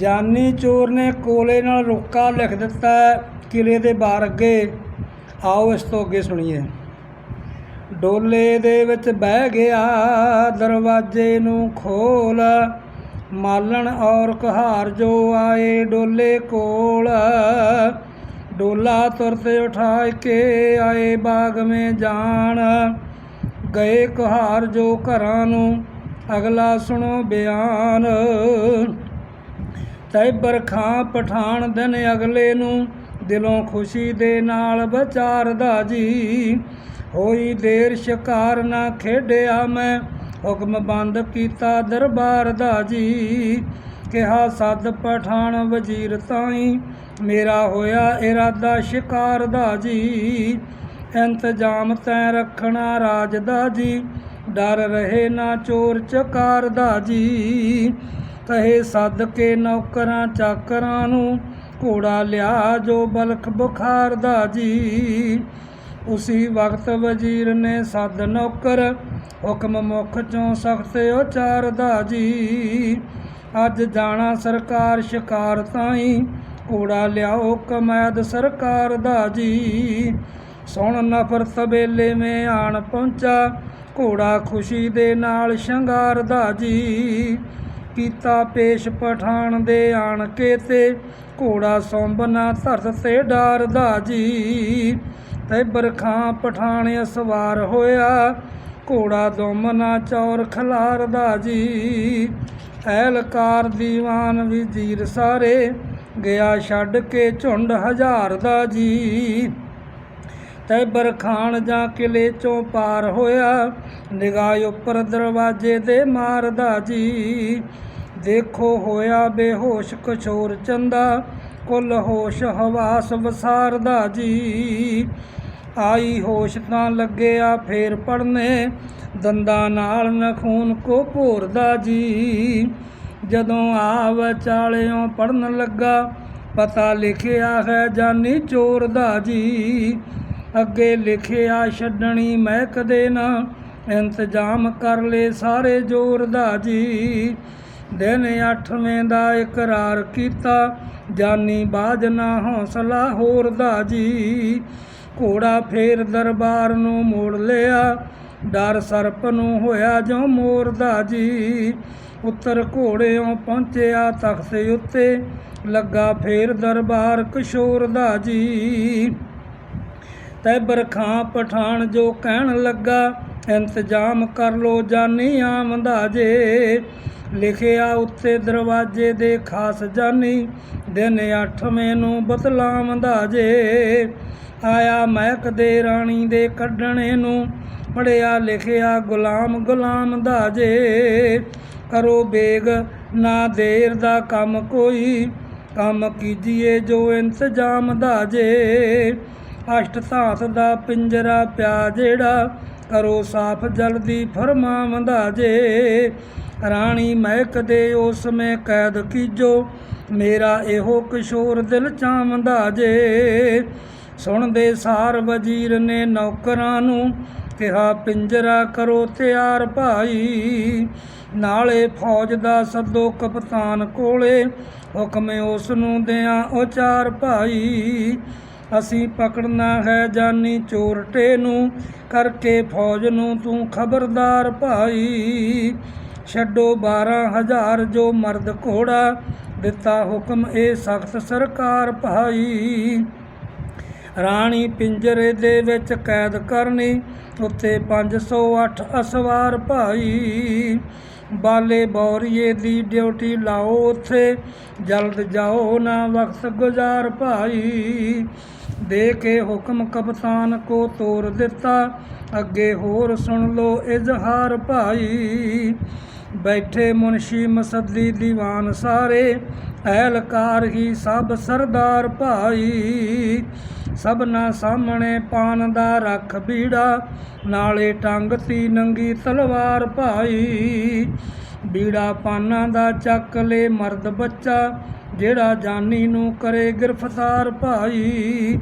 ਜਾਨੀ ਚੋਰ ਨੇ ਕੋਲੇ ਨਾਲ ਰੋਕਾ, ਲਿਖ ਦਿੱਤਾ ਕਿਲੇ ਦੇ ਬਾਹਰ ਅੱਗੇ। ਆਓ ਇਸ ਤੋਂ ਅੱਗੇ ਸੁਣੀਏ। ਡੋਲੇ ਦੇ ਵਿੱਚ ਬਹਿ ਗਿਆ, ਦਰਵਾਜ਼ੇ ਨੂੰ ਖੋਲ। ਮਾਲਣ ਔਰ ਕਹਾਰ ਜੋ ਆਏ ਡੋਲੇ ਕੋਲ। ਡੋਲਾ ਤੁਰਤ ਉਠਾ ਕੇ ਆਏ ਬਾਗ ਮੇ ਜਾਣ। ਗਏ ਕਹਾਰ ਜੋ ਘਰਾਂ ਨੂੰ, ਅਗਲਾ ਸੁਣੋ ਬਿਆਨ। ਤੈਬਰ ਖਾਂ ਪਠਾਨ ਦਿਨ ਅਗਲੇ ਨੂੰ, ਦਿਲੋਂ ਖੁਸ਼ੀ ਦੇ ਨਾਲ ਵਿਚਾਰਦਾ ਜੀ। ਹੋਈ ਦੇਰ ਸ਼ਿਕਾਰ ਨਾ ਖੇਡਿਆ ਮੈਂ, ਹੁਕਮ ਬੰਦ ਕੀਤਾ ਦਰਬਾਰ ਦਾ ਜੀ। ਕਿਹਾ ਸੱਦ ਪਠਾਨ ਵਜ਼ੀਰ ਤਾਈ, ਮੇਰਾ ਹੋਇਆ ਇਰਾਦਾ ਸ਼ਿਕਾਰ ਦਾ ਜੀ। ਇੰਤਜ਼ਾਮ ਤੈਂ ਰੱਖਣਾ ਰਾਜ ਦਾ ਜੀ, ਡਰ ਰਹੇ ਨਾ ਚੋਰ ਚਕਾਰ ਦਾ ਜੀ। ਕਹੇ ਸੱਦ ਕੇ ਨੌਕਰਾਂ ਚਾਕਰਾਂ ਨੂੰ, ਘੋੜਾ ਲਿਆ ਜੋ ਬਲਖ ਬੁਖਾਰ ਦਾ ਜੀ। ਉਸੀ ਵਕਤ ਵਜ਼ੀਰ ਨੇ ਸੱਦ ਨੌਕਰ, ਹੁਕਮ ਮੁਖ ਚੋਂ ਸਖਤ ਉਚਾਰਦਾ ਜੀ। ਅੱਜ ਜਾਣਾ ਸਰਕਾਰ ਸ਼ਿਕਾਰ ਤਾਈ, ਘੋੜਾ ਲਿਆਓ ਕਮੈਦ ਸਰਕਾਰ ਦਾ ਜੀ। ਸੁਣ ਨਫ਼ਰ ਵੇਲੇ ਮੇ ਆਣ ਪਹੁੰਚਾ, ਘੋੜਾ ਖੁਸ਼ੀ ਦੇ ਨਾਲ ਸ਼ਿੰਗਾਰਦਾ ਜੀ। ਕੀਤਾ ਪੇਸ਼ ਪਠਾਨ ਦੇ ਆਣ ਕੇ ਤੇ। ਘੋੜਾ ਸੌਂਬਨਾ ਧਰਤ ਤੇ ਡਾਰਦਾ ਜੀ ਤੇ ਬਰਖਾਂ ਪਠਾਨ ਸਵਾਰ ਹੋਇਆ। ਘੋੜਾ ਦੋਮਨਾ ਚੌਰ ਖਲਾਰਦਾ ਜੀ ਐਲਕਾਰ ਦੀਵਾਨ ਵਜ਼ੀਰ ਸਾਰੇ। ਗਿਆ ਛੱਡ ਕੇ ਝੁੰਡ ਹਜ਼ਾਰ ਦਾ ਜੀ ਤੈਬਰ ਖਾਨ ਜਾਂ ਕਿਲੇ ਚੋਂ ਪਾਰ ਹੋਇਆ। ਨਿਗਾਹ ਉੱਪਰ ਦਰਵਾਜ਼ੇ ਤੇ ਮਾਰਦਾ ਜੀ ਦੇਖੋ ਹੋਇਆ ਬੇਹੋਸ਼ ਕਸ਼ੋਰ ਚੰਦਾ, ਕੁੱਲ ਹੋਸ਼ ਹਵਾਸ ਵਸਾਰਦਾ ਜੀ। ਆਈ ਹੋਸ਼ ਤਾਂ ਲੱਗਿਆ ਫੇਰ ਪੜਨੇ ਦੰਦਾਂ ਨਾਲ ਨਖੂਨ ਕੋ ਭੋਰਦਾ ਜੀ। ਜਦੋਂ ਆ ਵਿਚਾਲਿਓਂ ਪੜਨ ਲੱਗਾ, ਪਤਾ ਲਿਖਿਆ ਹੈ ਜਾਨੀ ਚੋਰ ਦਾ ਜੀ। ਅੱਗੇ ਲਿਖਿਆ ਛੱਡਣੀ ਮੈਂ ਕਦੇ ਨਾ, ਇੰਤਜ਼ਾਮ ਕਰ ਲੈ ਸਾਰੇ ਜ਼ੋਰ ਦਾ ਜੀ। ਦਿਨ ਅੱਠਵੇਂ ਦਾ ਇਕਰਾਰ ਕੀਤਾ। ਜਾਨੀ ਬਾਜ ਨਾ ਹੌਸਲਾ ਹੋਰ ਦਾ ਜੀ ਘੋੜਾ ਫੇਰ ਦਰਬਾਰ ਨੂੰ ਮੋੜ ਲਿਆ। ਡਰ ਸਰਪ ਨੂੰ ਹੋਇਆ ਜੋ ਮੋਰ ਦਾ ਜੀ ਉੱਤਰ ਘੋੜਿਓਂ ਪਹੁੰਚਿਆ ਤਖਤ ਉੱਤੇ। ਲੱਗਾ ਫੇਰ ਦਰਬਾਰ ਕਿਸ਼ੋਰ ਦਾ ਜੀ ਤੈਬਰ ਖਾਂ ਪਠਾਨ ਜੋ ਕਹਿਣ ਲੱਗਾ, ਇੰਤਜ਼ਾਮ ਕਰ ਲੋ ਜਾਨੀ ਆਮਦਾ ਜੇ ਲਿਖਿਆ ਉੱਤੇ ਦਰਵਾਜ਼ੇ ਦੇ ਖਾਸ ਜਾਨੀ, ਦਿਨ ਅੱਠਵੇਂ ਨੂੰ ਬਤਲਾਮਦਾ ਜੇ। ਆਇਆ ਮਹਿਕ ਦੇ ਰਾਣੀ ਦੇ ਕੱਢਣੇ ਨੂੰ ਪੜਿਆ ਲਿਖਿਆ ਗੁਲਾਮ ਗੁਲਾਮ ਦਾ ਜੇ। ਕਰੋ ਬੇਗ, ਨਾ ਦੇਰ ਦਾ ਕੰਮ ਕੋਈ, ਕੰਮ ਕੀਜੀਏ ਜੋ ਇੰਤਜ਼ਾਮ ਦਾ ਜੇ। ਅਸ਼ਟ ਧਾਤ ਦਾ ਪਿੰਜਰਾ ਪਿਆ ਜਿਹੜਾ, ਕਰੋ ਸਾਫ਼ ਜਲਦੀ ਫਰਮਾਵੰਦਾ ਜੇ। ਰਾਣੀ ਮਹਿਕ ਦੇ ਉਸ ਮੇ ਕੈਦ ਕੀਜੋ ਮੇਰਾ ਇਹੋ ਕਿਸ਼ੋਰ ਦਿਲ ਚਾਵੰਦਾ ਜੇ। ਸੁਣਦੇ ਸਾਰ ਵਜ਼ੀਰ ਨੇ ਨੌਕਰਾਂ ਨੂੰ ਕਿਹਾ, ਪਿੰਜਰਾ ਕਰੋ ਤਿਆਰ ਭਾਈ। ਨਾਲੇ ਫੌਜ ਦਾ ਸੱਦੋ ਕਪਤਾਨ ਕੋਲੇ, ਹੁਕਮ ਉਸ ਨੂੰ ਦਿਆਂ ਉਚਾਰ ਭਾਈ। ਅਸੀਂ ਪਕੜਨਾ ਹੈ ਜਾਨੀ ਚੋਰਟੇ ਨੂੰ ਕਰਕੇ ਫੌਜ ਨੂੰ ਤੂੰ ਖਬਰਦਾਰ ਭਾਈ। ਛੱਡੋ 12000 ਜੋ ਮਰਦ ਘੋੜਾ, ਦਿੱਤਾ ਹੁਕਮ ਇਹ ਸਖਤ ਸਰਕਾਰ ਭਾਈ। ਰਾਣੀ ਪਿੰਜਰੇ ਦੇ ਵਿੱਚ ਕੈਦ ਕਰਨੀ, ਉੱਤੇ 508 ਅਸਵਾਰ ਭਾਈ। ਬਾਲੇ ਬੌਰੀਏ ਦੀ ਡਿਊਟੀ ਲਾਓ ਉੱਥੇ, ਜਲਦ ਜਾਓ ਨਾ ਵਕਤ ਗੁਜ਼ਾਰ ਭਾਈ। ਦੇ ਕੇ ਹੁਕਮ ਕਪਤਾਨ ਕੋ ਤੋਰ ਦਿੱਤਾ, ਅੱਗੇ ਹੋਰ ਸੁਣ ਲੋ ਇਜ਼ਹਾਰ ਭਾਈ। ਬੈਠੇ ਮੁਨਸ਼ੀ ਮਸੱਦੀ ਦੀਵਾਨ ਸਾਰੇ ਅਹਿਲਕਾਰ ਹੀ ਸਭ ਸਰਦਾਰ ਭਾਈ। ਸਭਨਾ ਸਾਹਮਣੇ ਪਾਨ ਦਾ ਰੱਖ ਬੀੜਾ, ਨਾਲੇ ਟੰਗ ਤੀ ਨੰਗੀ ਤਲਵਾਰ ਭਾਈ। ਬੀੜਾ ਪਾਨਾਂ ਦਾ ਚੱਕ ਲੈ ਮਰਦ ਬੱਚਾ, ਜਿਹੜਾ ਜਾਨੀ ਨੂੰ ਕਰੇ ਗ੍ਰਿਫਤਾਰ ਭਾਈ।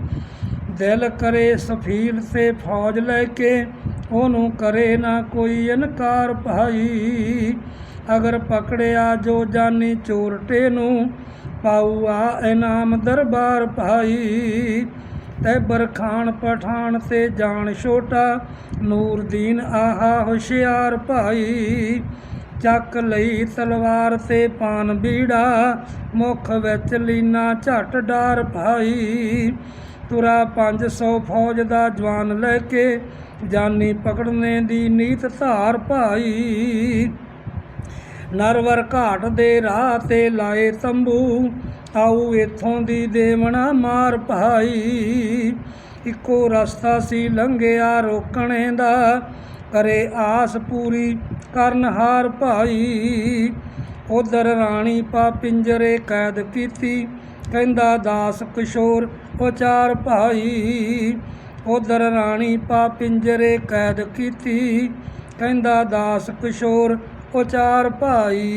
ਦਿਲ ਕਰੇ ਸਫੀਲ ਤੇ ਫੌਜ ਲੈ ਕੇ ਉਹਨੂੰ ਕਰੇ ਨਾ ਕੋਈ ਇਨਕਾਰ ਭਾਈ। ਅਗਰ ਪਕੜਿਆ ਜੋ ਜਾਨੀ ਚੋਰਟੇ ਨੂੰ ਪਾਊ ਆ ਇਨਾਮ ਦਰਬਾਰ ਭਾਈ। ਤੈਬਰ ਖਾਨ ਪਠਾਨ ਤੇ ਜਾਣ ਛੋਟਾ, ਨੂਰਦੀਨ ਆਹਾ ਹੁਸ਼ਿਆਰ ਭਾਈ। ਚੱਕ ਲਈ ਤਲਵਾਰ ਤੇ ਪਾਨ ਬੀੜਾ, ਮੁਖ ਵਿੱਚ ਲੀਨਾ ਝਟ ਡਾਰ ਭਾਈ। ਤੁਰਾ 500 ਫੌਜ ਦਾ ਜਵਾਨ ਲੈ ਕੇ ਜਾਨੀ ਪਕੜਨੇ ਦੀ ਨੀਤ ਧਾਰ ਭਾਈ। ਨਰਵਰ ਘਾਟ ਦੇ ਰਾਹ ਤੇ ਲਾਏ ਤੰਬੂ ਆਊ ਇਥੋਂ ਦੀ ਦੇਵਣਾ ਮਾਰ ਭਾਈ। ਇੱਕੋ ਰਸਤਾ ਸੀ ਲੰਘਿਆ ਰੋਕਣੇ ਦਾ, ਕਰੇ ਆਸ ਪੂਰੀ ਕਰਨ ਹਾਰ ਭਾਈ। ਉਧਰ ਰਾਣੀ ਪਾ ਪਿੰਜਰੇ ਕੈਦ ਕੀਤੀ, ਕਹਿੰਦਾ ਦਾਸ ਕਿਸ਼ੋਰ ਉਚਾਰ ਭਾਈ। ਉਧਰ ਰਾਣੀ ਪਾ ਪਿੰਜਰੇ ਕੈਦ ਕੀਤੀ। ਕਹਿੰਦਾ ਦਾਸ ਕਿਸ਼ੋਰ ਉਚਾਰ ਭਾਈ।